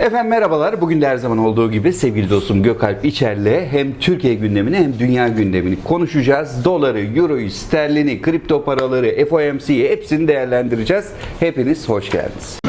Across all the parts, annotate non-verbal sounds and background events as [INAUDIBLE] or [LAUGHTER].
Efendim merhabalar. Bugün de her zaman olduğu gibi sevgili dostum Gökalp İçer'le hem Türkiye gündemini hem dünya gündemini konuşacağız. Doları, euroyu, sterlini, kripto paraları, FOMC'yi hepsini değerlendireceğiz. Hepiniz hoş geldiniz.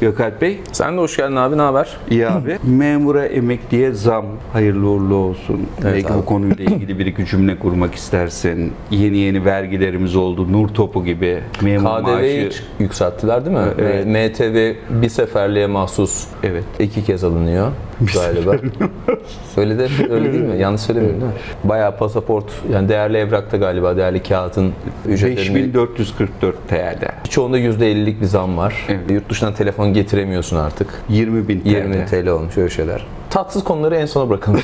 Gökalp Bey, Sen de hoş geldin abi, ne haber? iyi abi. [CLEARS THROAT] Memura emekliye zam hayırlı uğurlu olsun. Belki abi. bu konuyla ilgili bir iki cümle kurmak istersin. Yeni yeni vergilerimiz oldu. Nur topu gibi. Memur KDV'yi maaşı. yükselttiler değil mi? Evet. MTV bir seferliğe mahsus Evet. iki kez alınıyor galiba. [LAUGHS] öyle de öyle değil mi? Yanlış söylemiyorum değil mi? Bayağı pasaport yani değerli evrakta galiba değerli kağıtın ücretlerini 5444 TL. çoğunda %50'lik bir zam var. Evet. Yurt dışından telefon getiremiyorsun artık. 20 bin TL. 20 TL olmuş öyle şeyler. Tatsız konuları en sona bırakalım.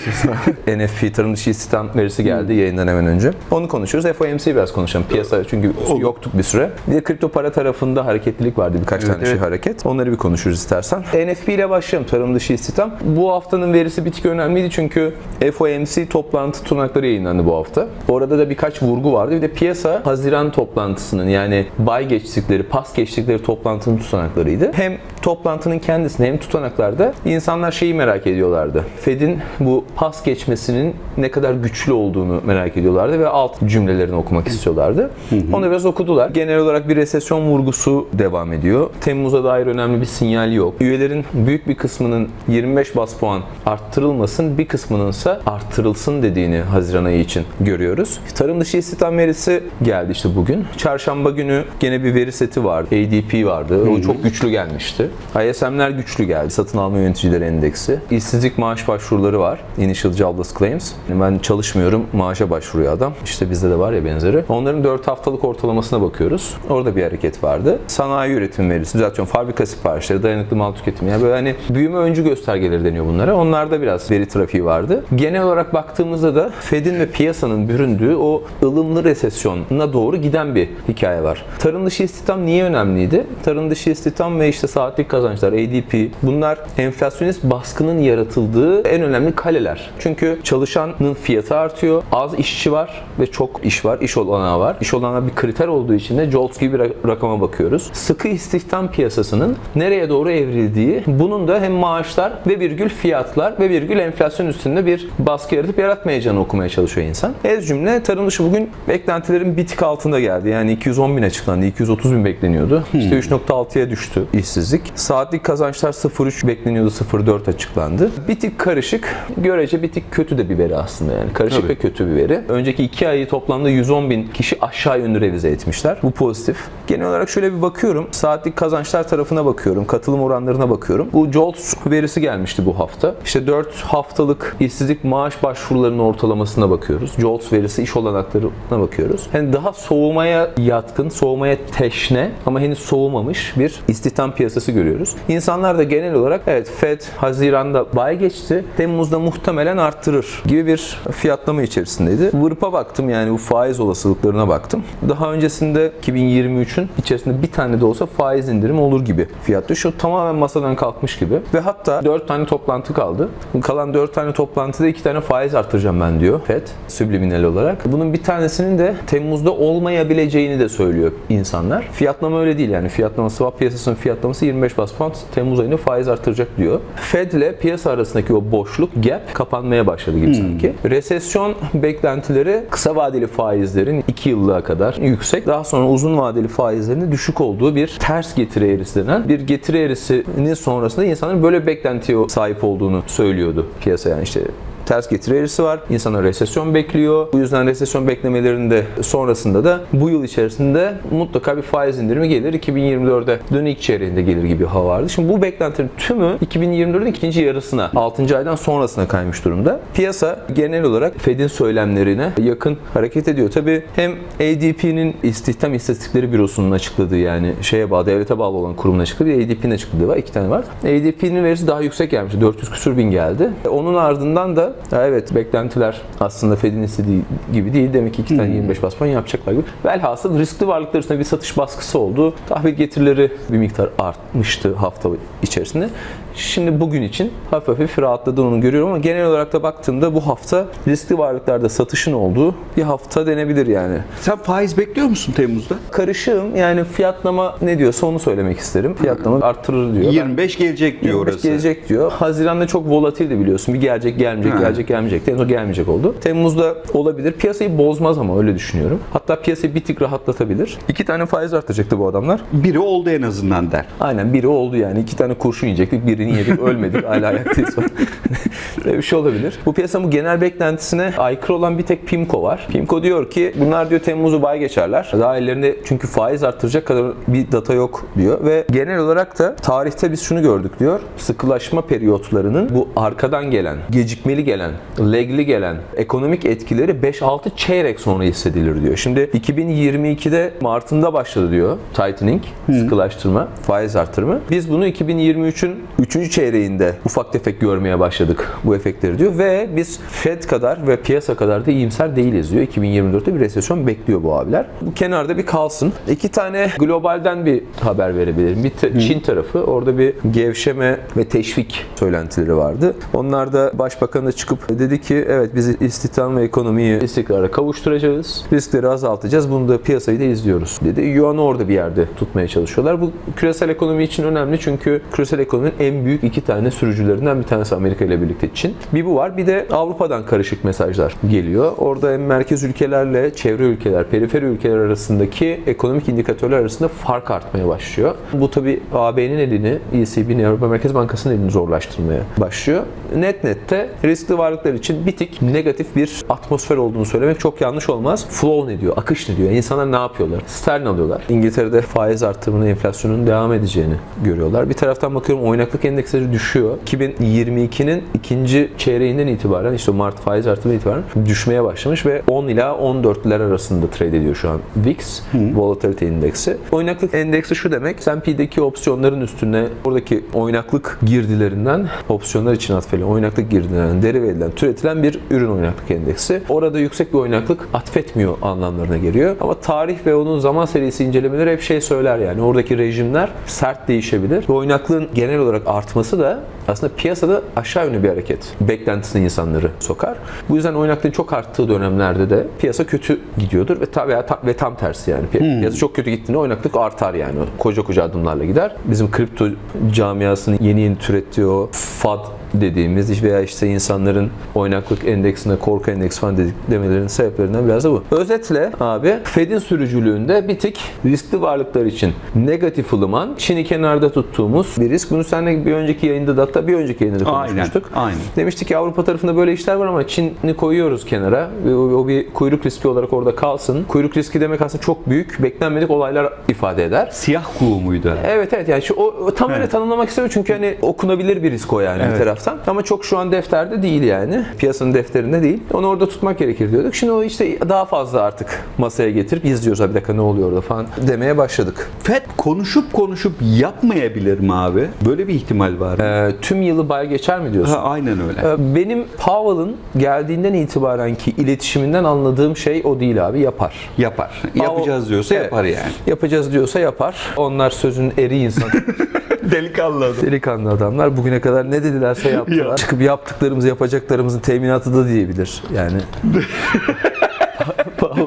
NFP tarım dışı istihdam verisi geldi yayından hemen önce. Onu konuşuyoruz. FOMC'yi biraz konuşalım. Piyasa çünkü yoktuk bir süre. Bir de kripto para tarafında hareketlilik vardı. Birkaç Evet, tane şey evet. hareket. Onları bir konuşuruz istersen. NFP ile başlayalım. Tarım dışı istihdam. Bu haftanın verisi bir tık önemliydi çünkü FOMC toplantı tutanakları yayınlandı bu hafta. Orada da birkaç vurgu vardı. Bir de piyasa Haziran toplantısının yani bay geçtikleri, pas geçtikleri toplantının tutanaklarıydı. Hem toplantının kendisinde hem tutanaklarda insanlar şeyi merak ediyorlardı. Fed'in bu pas geçmesinin ne kadar güçlü olduğunu merak ediyorlardı ve alt cümlelerini okumak istiyorlardı. Onu biraz okudular. Genel olarak bir resesyon vurgusu devam ediyor. Temmuz'a dair önemli bir sinyal yok. Üyelerin büyük bir kısmının 25 bas puan arttırılmasın, bir kısmının ise arttırılsın dediğini Haziran ayı için görüyoruz. Tarım dışı istihdam verisi geldi işte bugün. Çarşamba günü gene bir veri seti vardı. ADP vardı. O çok güçlü gelmişti. ISM'ler güçlü geldi. Satın alma yöneticileri endeksi. İşsizlik maaş başvuruları var. Initial Jobless Claims. Yani ben çalışmıyorum, maaşa başvuruyor adam. İşte bizde de var ya benzeri. Onların 4 haftalık ortalamasına bakıyoruz. Orada bir hareket vardı. Sanayi üretim verisi, düzeltiyorum fabrika siparişleri, dayanıklı mal tüketimi. Yani böyle hani büyüme öncü göstergeleri deniyor bunlara. Onlarda biraz veri trafiği vardı. Genel olarak baktığımızda da Fed'in ve piyasanın büründüğü o ılımlı resesyona doğru giden bir hikaye var. Tarım dışı istihdam niye önemliydi? Tarım dışı istihdam ve işte saatlik kazançlar, ADP bunlar enflasyonist baskının yaratıldığı en önemli kaleler. Çünkü çalışanın fiyatı artıyor, az işçi var ve çok iş var, iş olanağı var. İş olanağı bir kriter olduğu için de JOLTS gibi bir ra- rakama bakıyoruz. Sıkı istihdam piyasasının nereye doğru evrildiği, bunun da hem maaşlar ve virgül fiyatlar ve virgül enflasyon üstünde bir baskı yaratıp yaratmayacağını okumaya çalışıyor insan. Ez cümle tarım dışı bugün beklentilerin bir tık altında geldi. Yani 210 bin açıklandı, 230 bin bekleniyordu. İşte 3.6'ya düştü işsizlik. Saatlik kazançlar 0.3 bekleniyordu, 0.4 açıklandı. Bir tık karışık, görece bir tık kötü de bir veri aslında yani. Karışık Tabii. ve kötü bir veri. Önceki iki ayı toplamda 110 bin kişi aşağı yönlü revize etmişler. Bu pozitif. Genel olarak şöyle bir bakıyorum. Saatlik kazançlar tarafına bakıyorum. Katılım oranlarına bakıyorum. Bu JOLTS verisi gelmişti bu hafta. İşte 4 haftalık işsizlik maaş başvurularının ortalamasına bakıyoruz. JOLTS verisi iş olanaklarına bakıyoruz. Yani daha soğumaya yatkın, soğumaya teşne ama henüz soğumamış bir istihdam piyasası görüyoruz. İnsanlar da genel olarak evet Fed Haziran'da geçti. Temmuz'da muhtemelen arttırır gibi bir fiyatlama içerisindeydi. Vırpa baktım yani bu faiz olasılıklarına baktım. Daha öncesinde 2023'ün içerisinde bir tane de olsa faiz indirim olur gibi fiyattı. Şu tamamen masadan kalkmış gibi. Ve hatta 4 tane toplantı kaldı. Kalan 4 tane toplantıda 2 tane faiz arttıracağım ben diyor Fed subliminal olarak. Bunun bir tanesinin de Temmuz'da olmayabileceğini de söylüyor insanlar. Fiyatlama öyle değil yani. Fiyatlama swap piyasasının fiyatlaması 25 bas puan Temmuz ayında faiz arttıracak diyor. Fed ile piyasa arasındaki o boşluk gap kapanmaya başladı gibi sanki. Resesyon beklentileri kısa vadeli faizlerin 2 yıllığa kadar yüksek. Daha sonra uzun vadeli faizlerin düşük olduğu bir ters getiri eğrisi denen bir getiri eğrisinin sonrasında insanların böyle beklentiye sahip olduğunu söylüyordu piyasa yani işte ters getiri eğrisi var. İnsanlar resesyon bekliyor. Bu yüzden resesyon beklemelerinde sonrasında da bu yıl içerisinde mutlaka bir faiz indirimi gelir. 2024'de dönük çeyreğinde gelir gibi hava vardı. Şimdi bu beklentilerin tümü 2024'ün ikinci yarısına, 6. aydan sonrasına kaymış durumda. Piyasa genel olarak Fed'in söylemlerine yakın hareket ediyor. Tabii hem ADP'nin istihdam istatistikleri bürosunun açıkladığı yani şeye bağlı, devlete bağlı olan kurumun açıkladığı, ADP'nin açıkladığı var. iki tane var. ADP'nin verisi daha yüksek gelmiş. 400 küsür bin geldi. Onun ardından da ya evet beklentiler aslında Fed'in istediği gibi değil. Demek ki iki tane 25 bas puan yapacaklar gibi. Velhasıl riskli varlıklar üstüne bir satış baskısı oldu. Tahvil getirileri bir miktar artmıştı hafta içerisinde. Şimdi bugün için hafif hafif rahatladığını onu görüyorum ama genel olarak da baktığımda bu hafta riskli varlıklarda satışın olduğu bir hafta denebilir yani. Sen faiz bekliyor musun Temmuz'da? Karışığım yani fiyatlama ne diyorsa onu söylemek isterim. Fiyatlama arttırır diyor. Ben- 25 gelecek diyor 25 orası. gelecek diyor. Haziran'da çok volatildi biliyorsun. Bir gelecek gelmeyecek, Ha. gelecek gelmeyecek. Son gelmeyecek oldu. Temmuz'da olabilir. Piyasayı bozmaz ama öyle düşünüyorum. Hatta piyasayı bir tık rahatlatabilir. İki tane faiz artacaktı bu adamlar. Biri oldu en azından der. Aynen biri oldu yani. İki tane kurşun yiyecektik. Birini yedik ölmedik. Hala ayaktayız. [LAUGHS] Böyle bir şey olabilir. Bu piyasanın bu genel beklentisine aykırı olan bir tek Pimco var. Pimco diyor ki bunlar diyor Temmuz'u bay geçerler. Daha ellerinde çünkü faiz arttıracak kadar bir data yok diyor. Ve genel olarak da tarihte biz şunu gördük diyor. Sıkılaşma periyotlarının bu arkadan gelen, gecikmeli gelen, legli gelen ekonomik etkileri 5-6 çeyrek sonra hissedilir diyor. Şimdi 2022'de Mart'ında başladı diyor tightening, sıkılaştırma, faiz artırımı. Biz bunu 2023'ün 3. çeyreğinde ufak tefek görmeye başladık bu efektleri diyor ve biz Fed kadar ve piyasa kadar da iyimser değiliz diyor. 2024'te bir resesyon bekliyor bu abiler. Bu kenarda bir kalsın. İki tane globalden bir haber verebilirim. Bir te- Çin tarafı orada bir gevşeme ve teşvik söylentileri vardı. Onlar da başbakan da çıkıp dedi ki evet biz istihdam ve ekonomiyi istikrara kavuşturacağız. Riskleri azaltacağız. Bunu da piyasayı da izliyoruz dedi. Yuan'ı orada bir yerde tutmaya çalışıyorlar. Bu küresel ekonomi için önemli çünkü küresel ekonominin en büyük iki tane sürücülerinden bir tanesi Amerika ile birlikte Çin. Bir bu var. Bir de Avrupa'dan karışık mesajlar geliyor. Orada hem merkez ülkelerle çevre ülkeler, periferi ülkeler arasındaki ekonomik indikatörler arasında fark artmaya başlıyor. Bu tabi AB'nin elini, ECB'nin, Avrupa Merkez Bankası'nın elini zorlaştırmaya başlıyor. Net nette riskli varlıklar için bir tık negatif bir atmosfer olduğunu söylemek çok yanlış olmaz. Flow ne diyor? Akış ne diyor? İnsanlar ne yapıyorlar? Sterlin alıyorlar. İngiltere'de faiz artırımının enflasyonun devam edeceğini görüyorlar. Bir taraftan bakıyorum oynaklık endeksleri düşüyor. 2022'nin ikinci çeyreğinden itibaren işte Mart faiz artımından itibaren düşmeye başlamış ve 10 ila 14'ler arasında trade ediyor şu an VIX, Volatility Indeksi. Oynaklık endeksi şu demek, S&P'deki opsiyonların üstüne oradaki oynaklık girdilerinden, opsiyonlar için atfedilen oynaklık girdilerinden derive edilen, türetilen bir ürün oynaklık endeksi. Orada yüksek bir oynaklık atfetmiyor anlamlarına geliyor. Ama tarih ve onun zaman serisi incelemeleri hep şey söyler yani oradaki rejimler sert değişebilir. Ve oynaklığın genel olarak artması da aslında piyasada aşağı yönlü bir hareket beklentisine insanları sokar. Bu yüzden oynaklığın çok arttığı dönemlerde de piyasa kötü gidiyordur ve ta, veya ta- ve tam tersi yani. Pi- Piyasa çok kötü gittiğinde oynaklık artar yani. Koca koca adımlarla gider. Bizim kripto camiasının yeni yeni türettiği o FAD dediğimiz veya işte insanların oynaklık endeksine korku endeksi falan dedik demelerinin sebeplerinden biraz da bu. Özetle abi Fed'in sürücülüğünde bir tek riskli varlıklar için negatif ılıman Çin'i kenarda tuttuğumuz bir risk. Bunu seninle bir önceki yayında da hatta bir önceki yayında da Aynen, konuşmuştuk. aynen. Demiştik ki Avrupa tarafında böyle işler var ama Çin'i koyuyoruz kenara. O, o bir kuyruk riski olarak orada kalsın. Kuyruk riski demek aslında çok büyük, beklenmedik olaylar ifade eder. Siyah kuğu muydu? Evet evet yani şu, o, tam öyle Evet. tanımlamak istemiyorum çünkü hani okunabilir bir risk o yani bir Evet. Taraftan. Ama çok şu an defterde değil yani. Piyasanın defterinde değil. Onu orada tutmak gerekir diyorduk. Şimdi o işte daha fazla artık masaya getirip izliyoruz. Bir dakika ne oluyor orada falan demeye başladık. FED konuşup konuşup yapmayabilir mi abi? Böyle bir ihtimal var mı? Ee, tüm yılı bay geçer mi diyorsun? Ha, aynen öyle. Ee, Benim Powell'ın geldiğinden itibarenki iletişiminden anladığım şey o değil abi yapar. Yapar. Yapacağız diyorsa Evet. yapar yani. Yapacağız diyorsa yapar. Onlar sözün eri insan. [LAUGHS] Delikanlı adam. Delikanlı adamlar bugüne kadar ne dedilerse yaptılar. Ya. Çıkıp yaptıklarımızı yapacaklarımızın teminatı da diyebilir. Yani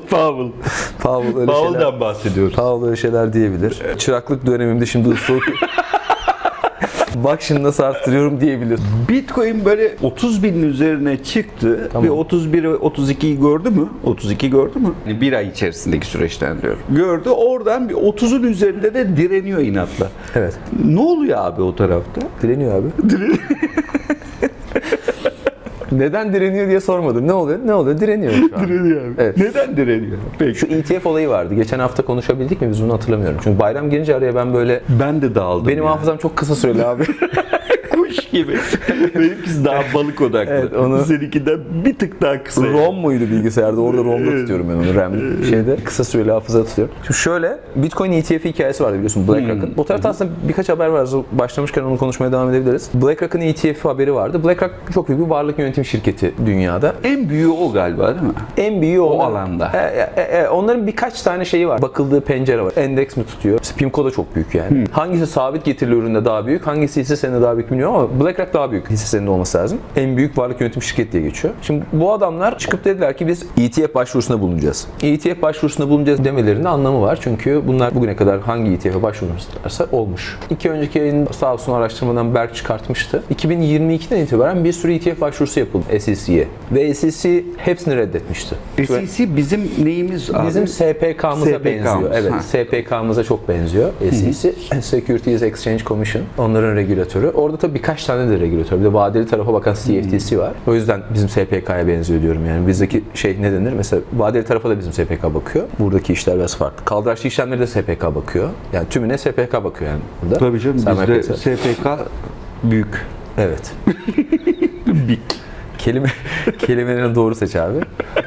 Pavel. Powell öyle şeyler, Pavel'dan bahsediyoruz. Powell öyle şeyler diyebilir. Çıraklık dönemimde şimdi soğuk. Bak şimdi nasıl arttırıyorum diyebilir. Bitcoin böyle 30 binin üzerine çıktı Tamam. ve 31 ve 32'yi gördü mü? 32 gördü mü? Yani bir ay içerisindeki süreçten diyorum. Gördü. Oradan bir 30'un üzerinde de direniyor inatla. Evet. Ne oluyor abi o tarafta? Direniyor abi. [LAUGHS] Neden direniyor diye sormadım. Ne oluyor? Ne oluyor? Direniyor şu an. [LAUGHS] Direniyor abi. Evet. Neden direniyor? Peki. Şu ETF olayı vardı. Geçen hafta konuşabildik mi biz bunu hatırlamıyorum. Çünkü bayram gelince araya ben böyle Ben de dağıldım. benim ya. hafızam çok kısa süreli abi. [LAUGHS] kuş gibi. [LAUGHS] Benimkisi daha balık odaklı. Evet, onu- Seninkinden bir tık daha kısa. ROM muydu bilgisayarda? Orada ROM'da tutuyorum ben onu RAM şeyde. Kısa süreli hafıza tutuyorum. Şimdi şöyle Bitcoin ETF hikayesi vardı biliyorsun BlackRock'ın. Bu tarafta aslında birkaç haber var. Başlamışken onu konuşmaya devam edebiliriz. BlackRock'ın ETF haberi vardı. BlackRock çok büyük bir varlık yönetim şirketi dünyada. En büyüğü o galiba değil mi? En büyüğü O onların- alanda. E, e, e, onların birkaç tane şeyi var. Bakıldığı pencere var. Endeks mi tutuyor? Pimco da çok büyük yani. Hangisi sabit getirili üründe daha büyük, hangisi ise senede daha büyük bilmiyorum ama BlackRock daha büyük hisse senedi olması lazım. En büyük varlık yönetim şirketi diye geçiyor. Şimdi bu adamlar çıkıp dediler ki biz ETF başvurusunda bulunacağız. ETF başvurusunda bulunacağız demelerinin anlamı var. Çünkü bunlar bugüne kadar hangi ETF'e başvurmuşlarsa olmuş. İki önceki yayın sağ olsun araştırmadan Berk çıkartmıştı. 2022'den itibaren bir sürü ETF başvurusu yapıldı SEC'ye. Ve SEC hepsini reddetmişti. SEC bizim neyimiz abi? Bizim SPK'mıza SPK benziyor. Evet, ha. SPK'mıza çok benziyor. SEC, Securities Exchange Commission. Onların regülatörü. Orada tabii birkaç tane de regülatör. Bir de vadeli tarafa bakan CFTC var. O yüzden bizim SPK'ya benziyor diyorum yani. Bizdeki şey ne denir? Mesela vadeli tarafa da bizim SPK bakıyor. Buradaki işler biraz farklı. Kaldıraçlı işlemleri de SPK bakıyor. Yani tümüne SPK bakıyor yani burada. Tabii canım Sermaye bizde. SPK büyük. Evet. [LAUGHS] Kelime, [LAUGHS] kelimelerini doğru seç abi.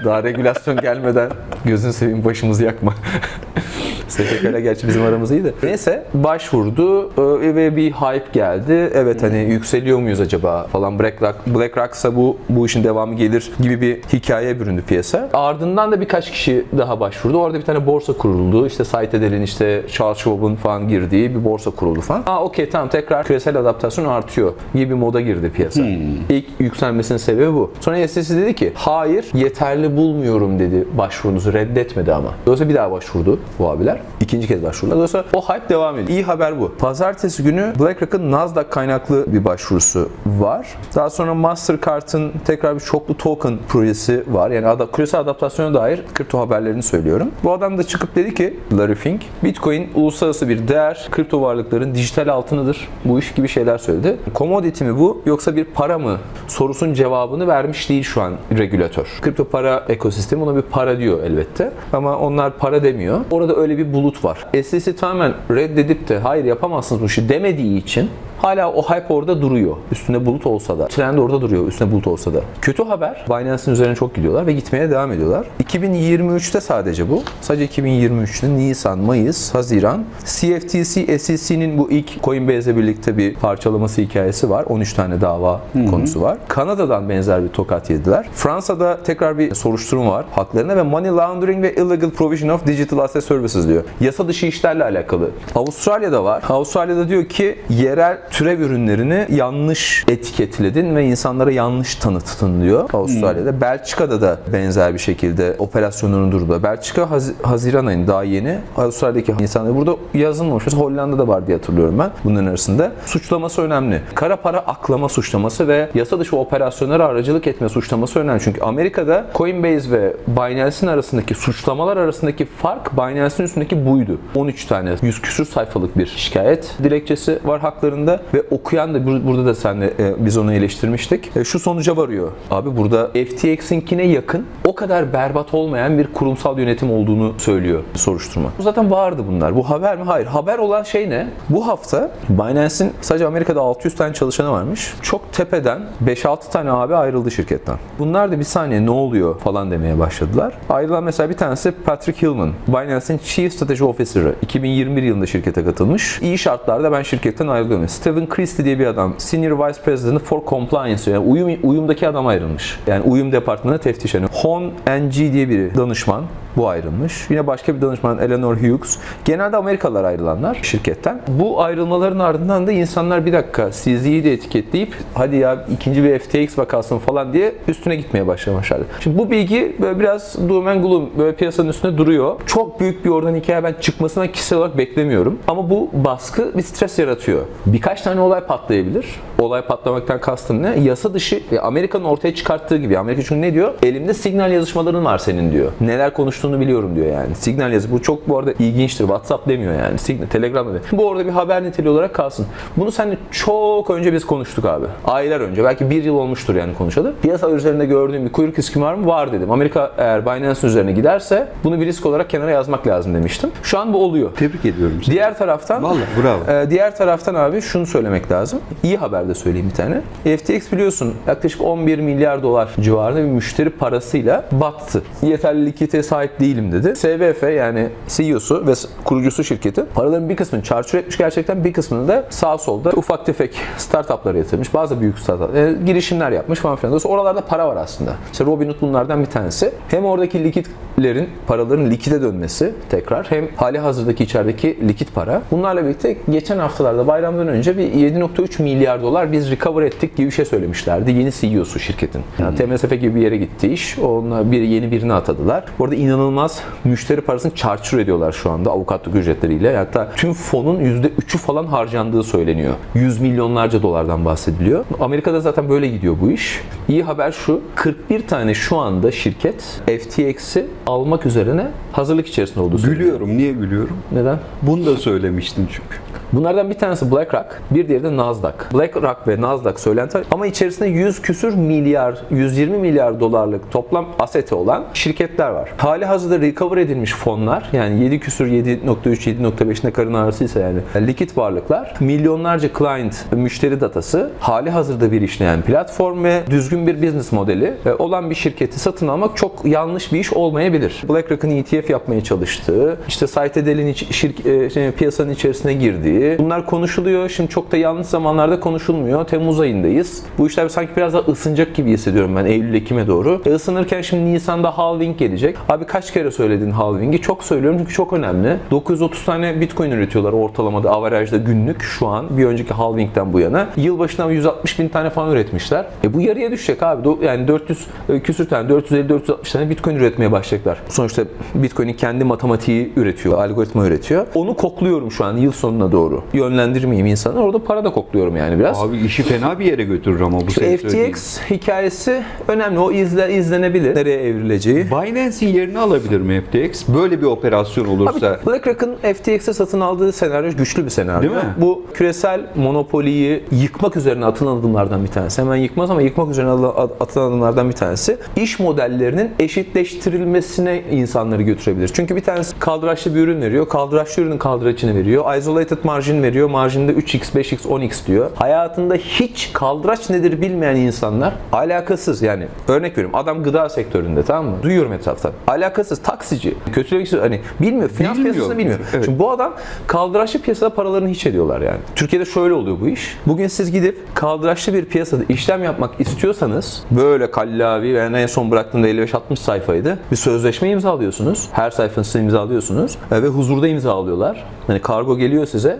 Daha regülasyon gelmeden gözün seveyim başımızı yakma. [LAUGHS] SPK ile gerçi bizim aramız iyiydi. Neyse başvurdu e, ve bir hype geldi. Evet hani yükseliyor muyuz acaba falan BlackRock, BlackRock'sa bu bu işin devamı gelir gibi bir hikayeye büründü piyasa. Ardından da birkaç kişi daha başvurdu. Orada bir tane borsa kuruldu. İşte Citadel'in işte Charles Schwab'ın falan girdiği bir borsa kuruldu falan. Aa okey tamam tekrar küresel adaptasyon artıyor gibi bir moda girdi piyasa. İlk yükselmesinin sebebi bu. Sonra SEC dedi ki hayır yeterli bulmuyorum dedi başvurunuzu reddetmedi ama. Dolayısıyla bir daha başvurdu bu abiler. İkinci kez başvurdular. Dolayısıyla o hype devam ediyor. İyi haber bu. Pazartesi günü BlackRock'ın Nasdaq kaynaklı bir başvurusu var. Daha sonra Mastercard'ın tekrar bir çoklu token projesi var. Yani ada, küresel adaptasyona dair kripto haberlerini söylüyorum. Bu adam da çıkıp dedi ki Larry Fink, Bitcoin uluslararası bir değer, kripto varlıkların dijital altınıdır. Bu iş gibi şeyler söyledi. Commodity mi bu yoksa bir para mı sorusunun cevabını vermiş değil şu an regülatör. Kripto para ekosistemi ona bir para diyor elbette. Ama onlar para demiyor. Orada öyle bir bulut var. SEC tamamen reddedip de hayır yapamazsınız bu işi demediği için Hala o hype orada duruyor. Üstünde bulut olsa da. Trend orada duruyor üstünde bulut olsa da. Kötü haber. Binance'in üzerine çok gidiyorlar ve gitmeye devam ediyorlar. 2023'te sadece bu. Sadece 2023'te Nisan, Mayıs, Haziran. CFTC, SEC'nin bu ilk Coinbase'le birlikte bir parçalaması hikayesi var. 13 tane dava konusu var. Kanada'dan benzer bir tokat yediler. Fransa'da tekrar bir soruşturma var haklarına ve Money Laundering ve Illegal Provision of Digital Asset Services diyor. Yasa dışı işlerle alakalı. Avustralya'da var. Avustralya'da diyor ki yerel türev ürünlerini yanlış etiketledin ve insanlara yanlış tanıttın diyor Avustralya'da. Belçika'da da benzer bir şekilde operasyonların durdu. Belçika Haz- Haziran ayında daha yeni Avustralya'daki insanlar burada yazılmamış. Hollanda'da var diye hatırlıyorum ben bunların arasında. Suçlaması önemli. Kara para aklama suçlaması ve yasa dışı operasyonlara aracılık etme suçlaması önemli. Çünkü Amerika'da Coinbase ve Binance'in arasındaki suçlamalar arasındaki fark Binance'in üstündeki buydu. 13 tane 100 küsür sayfalık bir şikayet dilekçesi var haklarında ve okuyan da bur- burada da senle e, biz onu eleştirmiştik. E, şu sonuca varıyor. Abi burada FTX'inkine yakın o kadar berbat olmayan bir kurumsal yönetim olduğunu söylüyor soruşturma. Zaten vardı bunlar. Bu haber mi? Hayır. Haber olan şey ne? Bu hafta Binance'in sadece Amerika'da 600 tane çalışanı varmış. Çok tepeden 5-6 tane abi ayrıldı şirketten. Bunlar da bir saniye ne oluyor falan demeye başladılar. Ayrılan mesela bir tanesi Patrick Hillman. Binance'in Chief Strategy Officer'ı. 2021 yılında şirkete katılmış. İyi şartlarda ben şirketten ayrılıyorum. Stephen Christie diye bir adam. Senior Vice President for Compliance. Yani uyum, uyumdaki adam ayrılmış. Yani uyum departmanına teftiş. Yani Hon NG diye biri danışman. Bu ayrılmış. Yine başka bir danışman Eleanor Hughes. Genelde Amerikalılar ayrılanlar şirketten. Bu ayrılmaların ardından da insanlar bir dakika CZ'yi de etiketleyip hadi ya ikinci bir FTX vakası falan diye üstüne gitmeye başlamışlardı. Şimdi bu bilgi böyle biraz doom and gloom böyle piyasanın üstünde duruyor. Çok büyük bir oradan hikaye ben çıkmasına kişisel olarak beklemiyorum. Ama bu baskı bir stres yaratıyor. Birkaç tane olay patlayabilir. Olay patlamaktan kastım ne? Yasa dışı e, Amerika'nın ortaya çıkarttığı gibi. Amerika çünkü ne diyor? Elimde signal yazışmaların var senin diyor. Neler konuştuğunu biliyorum diyor yani. Signal yazı. Bu çok bu arada ilginçtir. WhatsApp demiyor yani. Signal, Telegram demiyor. Bu orada bir haber niteliği olarak kalsın. Bunu seninle çok önce biz konuştuk abi. Aylar önce. Belki bir yıl olmuştur yani konuşalı. Piyasa üzerinde gördüğüm bir kuyruk riski var mı? Var dedim. Amerika eğer Binance üzerine giderse bunu bir risk olarak kenara yazmak lazım demiştim. Şu an bu oluyor. Tebrik ediyorum seni. Diğer taraftan Vallahi bravo. e, diğer taraftan abi şunu söylemek lazım. İyi haber de söyleyeyim bir tane. FTX biliyorsun yaklaşık 11 milyar dolar civarında bir müşteri parasıyla battı. Yeterli likiditeye sahip değilim dedi. SVF yani CEO'su ve kurucusu şirketin paraların bir kısmını çarçur etmiş gerçekten bir kısmını da sağ solda ufak tefek startuplara yatırmış. Bazı büyük startup e, girişimler yapmış falan filan. Dolayısıyla oralarda para var aslında. İşte Robinhood bunlardan bir tanesi. Hem oradaki likit fonlerin, paraların likide dönmesi tekrar hem hali hazırdaki içerideki likit para. Bunlarla birlikte geçen haftalarda bayramdan önce bir 7.3 milyar dolar biz recover ettik gibi bir şey söylemişlerdi. Yeni CEO'su şirketin. Yani TMSF gibi bir yere gitti iş. Onunla bir yeni birini atadılar. Orada inanılmaz müşteri parasını çarçur ediyorlar şu anda avukatlık ücretleriyle. Hatta tüm fonun %3'ü falan harcandığı söyleniyor. 100 milyonlarca dolardan bahsediliyor. Amerika'da zaten böyle gidiyor bu iş. İyi haber şu. 41 tane şu anda şirket FTX'i almak üzerine hazırlık içerisinde olduğu söyleniyor. Gülüyorum. Niye gülüyorum? Neden? Bunu da söylemiştin çünkü. Bunlardan bir tanesi BlackRock, bir diğeri de Nasdaq. BlackRock ve Nasdaq söylenti ama içerisinde 100 küsür milyar, 120 milyar dolarlık toplam aseti olan şirketler var. Hali hazırda recover edilmiş fonlar yani 7 küsür 7.3 7.5 ne karın ağrısıysa yani likit varlıklar, milyonlarca client müşteri datası, hali hazırda bir işleyen platform ve düzgün bir business modeli olan bir şirketi satın almak çok yanlış bir iş olmayabilir. BlackRock'ın ETF yapmaya çalıştığı, işte Citadel'in iç, şirk, e, şey, piyasanın içerisine girdiği, bunlar konuşuluyor. Şimdi çok da yanlış zamanlarda konuşulmuyor. Temmuz ayındayız. Bu işler sanki biraz daha ısınacak gibi hissediyorum ben Eylül-Ekim'e doğru. E, ısınırken şimdi Nisan'da halving gelecek. Abi kaç kere söyledin halving'i? Çok söylüyorum çünkü çok önemli. 930 tane bitcoin üretiyorlar ortalamada, averajda günlük şu an. Bir önceki halving'den bu yana. Yılbaşından 160 bin tane falan üretmişler. E bu yarıya düşecek abi. Yani 400 e, küsür tane, 450-460 tane bitcoin üretmeye başlayacaklar. Sonuçta bitcoin'in kendi matematiği üretiyor, algoritma üretiyor. Onu kokluyorum şu an yıl sonuna doğru. Yönlendirmeyeyim insanı. Orada para da kokluyorum yani biraz. Abi işi fena bir yere götürür ama bu senin. FTX hikayesi önemli. O izle, izlenebilir. Nereye evrileceği. Binance'in yerini alabilir mi FTX? Böyle bir operasyon olursa. Abi BlackRock'ın FTX'e satın aldığı senaryo güçlü bir senaryo. Değil mi? Bu küresel monopoliyi yıkmak üzerine atılan adımlardan bir tanesi. Hemen yıkmaz ama yıkmak üzerine atılan- adımlardan bir tanesi. İş modellerinin eşitleştirilmesine insanları götürebilir. Çünkü bir tanesi kaldıraçlı bir ürün veriyor. Kaldıraçlı ürünün kaldıraçını veriyor. Isolated margin veriyor. Marjinde 3x, 5x, 10x diyor. Hayatında hiç kaldıraç nedir bilmeyen insanlar alakasız yani örnek veriyorum adam gıda sektöründe tamam mı? Duyuyorum etraftan. Alakasız taksici. Kötülemek için hani bilmiyor. Finans Bilmiyor. piyasasını bilmiyor. Evet. Şimdi bu adam kaldıraçlı piyasada paralarını hiç ediyorlar yani. Türkiye'de şöyle oluyor bu iş. Bugün siz gidip kaldıraçlı bir piyasada işlem yapmak istiyorsanız böyle kallavi ben en son bıraktığımda 55-60 sayfaydı. Bir sözleşme imzalıyorsunuz. Her sayfasını imzalıyorsunuz. Ve huzurda imzalıyorlar. Hani kargo geliyor size.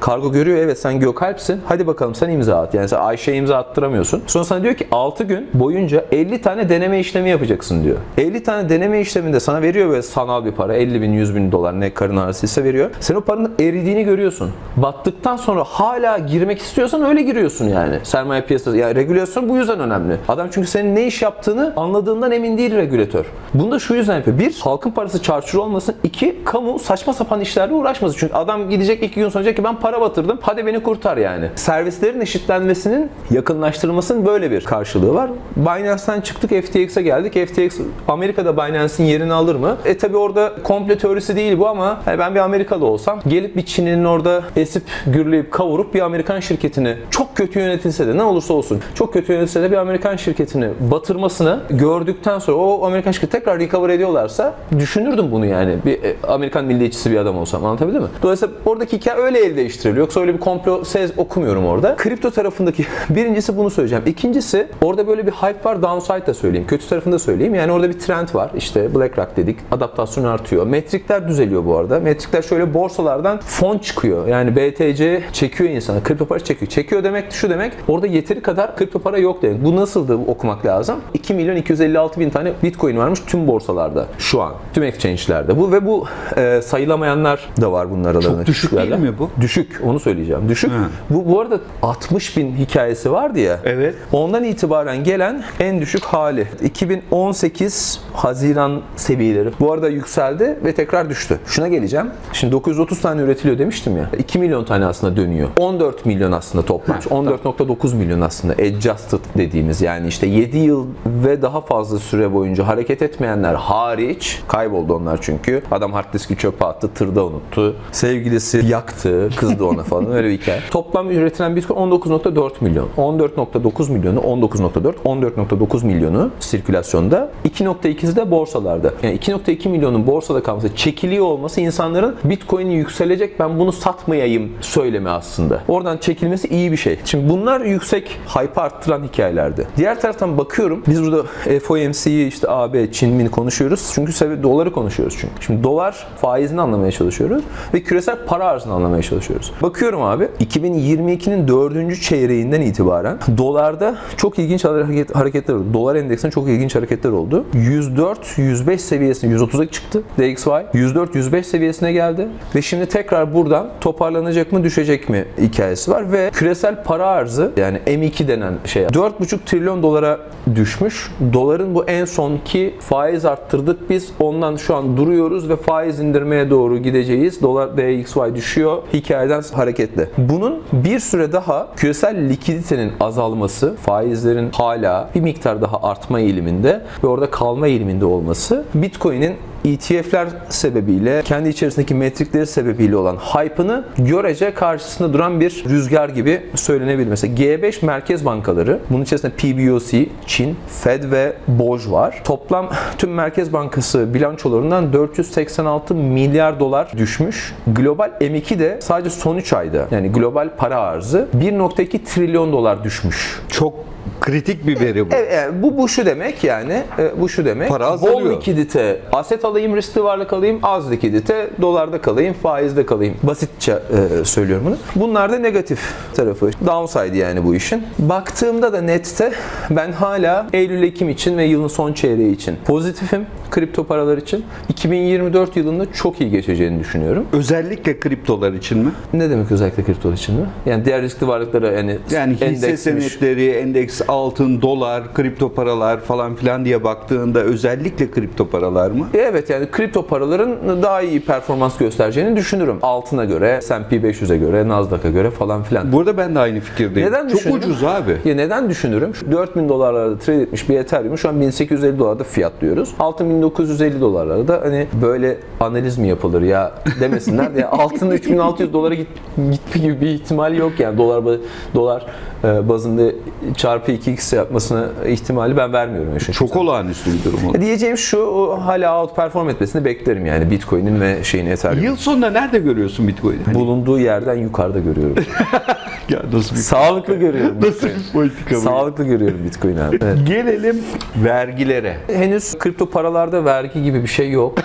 Kargo görüyor evet sen Gökalp'sin. Hadi bakalım sen imza at. Yani sen Ayşe'ye imza attıramıyorsun. Sonra sana diyor ki 6 gün boyunca 50 tane deneme işlemi yapacaksın diyor. 50 tane deneme işleminde sana veriyor böyle sanal bir para. 50 bin, 100 bin dolar ne karın ağrısıysa veriyor. Sen o paranın eridiğini görüyorsun. Battıktan sonra hala girmek istiyorsan öyle giriyorsun yani. Sermaye piyasası. Yani regülasyon bu yüzden önemli. Adam çünkü senin ne iş yaptığını anladığından emin değil regülatör. Bunu da şu yüzden yapıyor. Bir, halkın parası çarçur olmasın. İki, kamu saçma sapan işlerle uğraşmasın. Çünkü adam gidecek iki gün sonra ki ben para batırdım. Hadi beni kurtar yani. Servislerin eşitlenmesinin yakınlaştırılmasının böyle bir karşılığı var. Binance'den çıktık FTX'e geldik. FTX Amerika'da Binance'in yerini alır mı? E tabi orada komple teorisi değil bu ama hani ben bir Amerikalı olsam gelip bir Çin'in orada esip gürleyip kavurup bir Amerikan şirketini çok kötü yönetilse de ne olursa olsun çok kötü yönetilse de bir Amerikan şirketini batırmasını gördükten sonra o Amerikan şirketi tekrar recover ediyorlarsa düşünürdüm bunu yani. Bir e, Amerikan milliyetçisi bir adam olsam anlatabildim mi? Dolayısıyla oradaki hikaye öyle el değiştiriliyor. Yoksa öyle bir komplo sez okumuyorum orada. Kripto tarafındaki [LAUGHS] birincisi bunu söyleyeceğim. İkincisi orada böyle bir hype var downside da söyleyeyim. Kötü tarafını da söyleyeyim. Yani orada bir trend var. İşte BlackRock dedik. Adaptasyon artıyor. Metrikler düzeliyor bu arada. Metrikler şöyle borsalardan fon çıkıyor. Yani BTC çekiyor insanı. Kripto para çekiyor. Çekiyor demek şu demek. Orada yeteri kadar kripto para yok demek. Bu nasıldı okumak lazım? 2 milyon 256 bin tane Bitcoin varmış tüm borsalarda şu an. Tüm exchange'lerde. Bu ve bu e, sayılamayanlar da var bunlar aralarında. Çok düşük değil mi bu? Düşük. Onu söyleyeceğim. Düşük. Hı. Bu, bu arada 60 bin hikayesi vardı ya. Evet. Ondan itibaren gelen en düşük hali. 2018 Haziran seviyeleri. Bu arada yükseldi ve tekrar düştü. Şuna geleceğim. Şimdi 930 tane üretiliyor demiştim ya. 2 milyon tane aslında dönüyor. 14 milyon aslında toplam. 14.9 milyon aslında adjusted dediğimiz yani işte 7 yıl ve daha fazla süre boyunca hareket etmeyenler hariç kayboldu onlar çünkü. Adam hard diski çöpe attı, tırda unuttu. Sevgilisi yaktı, kız kızdı ona falan öyle bir hikaye. Toplam üretilen Bitcoin 19.4 milyon. 14.9 milyonu 19.4 14.9 milyonu sirkülasyonda. 2.2'si de borsalarda. Yani 2.2 milyonun borsada kalması, çekiliyor olması insanların Bitcoin yükselecek ben bunu satmayayım söylemi aslında. Oradan çekilmesi iyi bir şey. Şimdi bunlar yüksek hype arttıran hikayelerdi. Diğer taraftan bakıyorum biz burada FOMC'yi işte AB, Çin, Min konuşuyoruz. Çünkü doları konuşuyoruz çünkü. Şimdi dolar faizini anlamaya çalışıyoruz ve küresel para arzını anlamaya çalışıyoruz. Bakıyorum abi 2022'nin dördüncü çeyreğinden itibaren dolarda çok ilginç hareket, hareketler oldu. Dolar endeksinde çok ilginç hareketler oldu. 104-105 seviyesine 130'a çıktı DXY. 104-105 seviyesine geldi ve şimdi tekrar buradan toparlanacak mı düşecek mi hikayesi var ve küresel para arzı yani M2 denen şey 4,5 trilyon dolara düşmüş. Doların bu en sonki faiz arttırdık biz ondan şu an duruyoruz ve faiz indirmeye doğru gideceğiz. Dolar DXY düşüyor hikayeden hareketle. Bunun bir süre daha küresel likiditenin azalması, faizlerin hala bir miktar daha artma eğiliminde ve orada kalma eğiliminde olması Bitcoin'in ETF'ler sebebiyle, kendi içerisindeki metrikleri sebebiyle olan hype'ını görece karşısında duran bir rüzgar gibi söylenebilir. Mesela G5 merkez bankaları, bunun içerisinde PBOC, Çin, Fed ve BOJ var. Toplam [LAUGHS] tüm merkez bankası bilançolarından 486 milyar dolar düşmüş. Global M2 de sadece son 3 ayda yani global para arzı 1.2 trilyon dolar düşmüş. Çok kritik bir veri bu. Evet, yani bu bu şu demek yani e, bu şu demek. Para Bol azalıyor. likidite, aset alayım, riskli varlık alayım, az likidite, dolarda kalayım, faizde kalayım. Basitçe e, söylüyorum bunu. Bunlar da negatif tarafı. Downside yani bu işin. Baktığımda da nette ben hala Eylül-Ekim için ve yılın son çeyreği için pozitifim. Kripto paralar için. 2024 yılında çok iyi geçeceğini düşünüyorum. Özellikle kriptolar için mi? Ne demek özellikle kripto için mi? Yani diğer riskli varlıklara yani, Yani hisse endeksmiş, senetleri, endeks altın, dolar, kripto paralar falan filan diye baktığında özellikle kripto paralar mı? Evet yani kripto paraların daha iyi performans göstereceğini düşünürüm. Altına göre, S&P 500'e göre, Nasdaq'a göre falan filan. Burada ben de aynı fikirdeyim. Neden Çok düşündün? ucuz abi. Ya neden düşünürüm? Şu 4000 dolarlarda trade etmiş bir Ethereum'u şu an 1850 dolarda fiyatlıyoruz. Altın 1950 dolarlarda hani böyle analiz mi yapılır ya demesinler de ya altın 3600 dolara git, gitme gibi bir ihtimal yok yani dolar dolar e, bazında çarpı 2x yapmasına ihtimali ben vermiyorum. Yani Çok olağanüstü bir durum oldu. Diyeceğim şu hala outperform etmesini beklerim yani Bitcoin'in ve şeyin Ethereum'un. Yıl sonunda nerede görüyorsun Bitcoin'i? Bulunduğu yerden yukarıda görüyorum. [LAUGHS] ya nasıl bir, Sağlıklı görüyorum. nasıl bir politika bu? Sağlıklı görüyorum Bitcoin'i abi. [LAUGHS] Evet. Gelelim vergilere. Henüz kripto paralarda vergi gibi bir şey yok.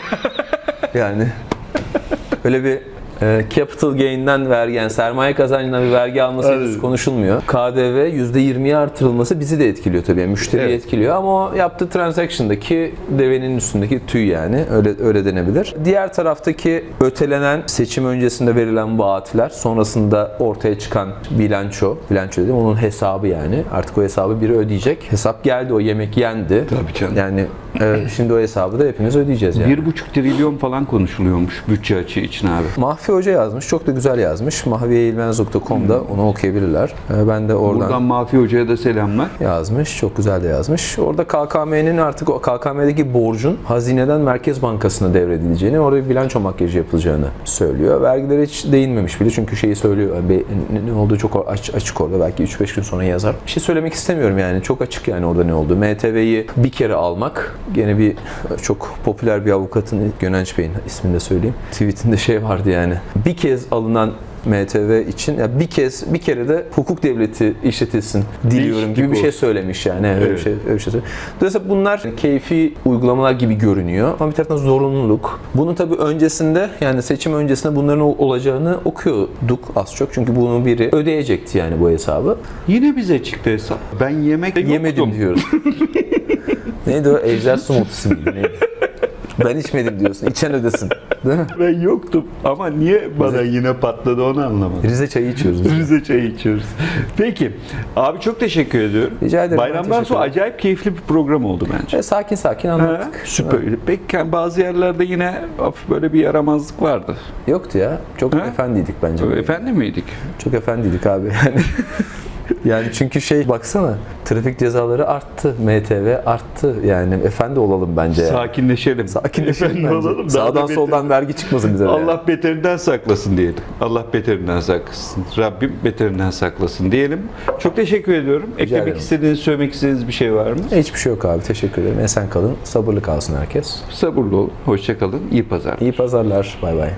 [LAUGHS] yani öyle bir e, capital gain'den vergi, yani sermaye kazancından bir vergi alması Evet. konuşulmuyor. KDV %20'ye artırılması bizi de etkiliyor tabii. Yani müşteriyi Evet. etkiliyor ama o yaptığı transaction'daki devenin üstündeki tüy yani. Öyle öyle denebilir. Diğer taraftaki ötelenen seçim öncesinde verilen vaatler, sonrasında ortaya çıkan bilanço, bilanço dedim onun hesabı yani. Artık o hesabı biri ödeyecek. Hesap geldi, o yemek yendi. Tabii canım. Yani e, şimdi o hesabı da hepimiz ödeyeceğiz yani. Bir buçuk trilyon falan konuşuluyormuş bütçe açığı için abi. Mahfi Hoca yazmış. Çok da güzel yazmış. mahviyeilmez.com'da onu okuyabilirler. E, ben de oradan Buradan Mafi Hoca'ya da selamlar. yazmış. Çok güzel de yazmış. Orada KKM'nin artık o KKM'deki borcun hazineden Merkez Bankası'na devredileceğini, orada bir bilanço makyajı yapılacağını söylüyor. Vergilere hiç değinmemiş bile çünkü şeyi söylüyor. Ne- olduğu çok aç- açık orada. Belki 3-5 gün sonra yazar. Bir şey söylemek istemiyorum yani. Çok açık yani orada ne oldu. MTV'yi bir kere almak gene bir çok popüler bir avukatın Gönenç Bey'in ismini de söyleyeyim. Tweetinde şey vardı yani. Bir kez alınan MTV için ya bir kez bir kere de hukuk devleti işletilsin diliyorum gibi bir şey söylemiş yani. Öyle bir Evet. şey öyle bir şey. Dolayısıyla bunlar keyfi uygulamalar gibi görünüyor ama bir taraftan zorunluluk. Bunun tabii öncesinde yani seçim öncesinde bunların ol- olacağını okuyorduk az çok. Çünkü bunu biri ödeyecekti yani bu hesabı. Yine bize çıktı hesap. Ben yemek Yemedim diyoruz. [LAUGHS] Neydi o? Ejder miydi? Neydi? Ben içmedim diyorsun. İçen ödesin. Değil mi? Ben yoktum ama niye bana yine patladı onu anlamadım. Rize çayı içiyoruz. biz. Rize çayı içiyoruz. Peki. Abi çok teşekkür ediyorum. Rica ederim, ben Bayramdan teşekkür sonra ederim. acayip keyifli bir program oldu bence. E, sakin sakin Ha, anlattık. süper. Peki bazı yerlerde yine hafif böyle bir yaramazlık vardı. Yoktu ya. Çok Ha? efendiydik bence. Efendi miydik? Çok efendiydik abi yani. [LAUGHS] Yani çünkü şey baksana trafik cezaları arttı, MTV arttı. Yani efendi olalım bence. yani. Sakinleşelim. Sakinleşelim Efendim bence. olalım. Sağdan beter- soldan vergi çıkmasın bize de. yani. Allah beterinden saklasın diyelim. Allah beterinden saklasın. Rabbim beterinden saklasın diyelim. Çok teşekkür ediyorum. Eklemek ederim. istediğiniz, söylemek istediğiniz bir şey var mı? Hiçbir şey yok abi. Teşekkür ederim. Esen kalın. Sabırlı kalsın herkes. Sabırlı olun. Hoşça kalın. İyi pazar. İyi pazarlar. Bay bay.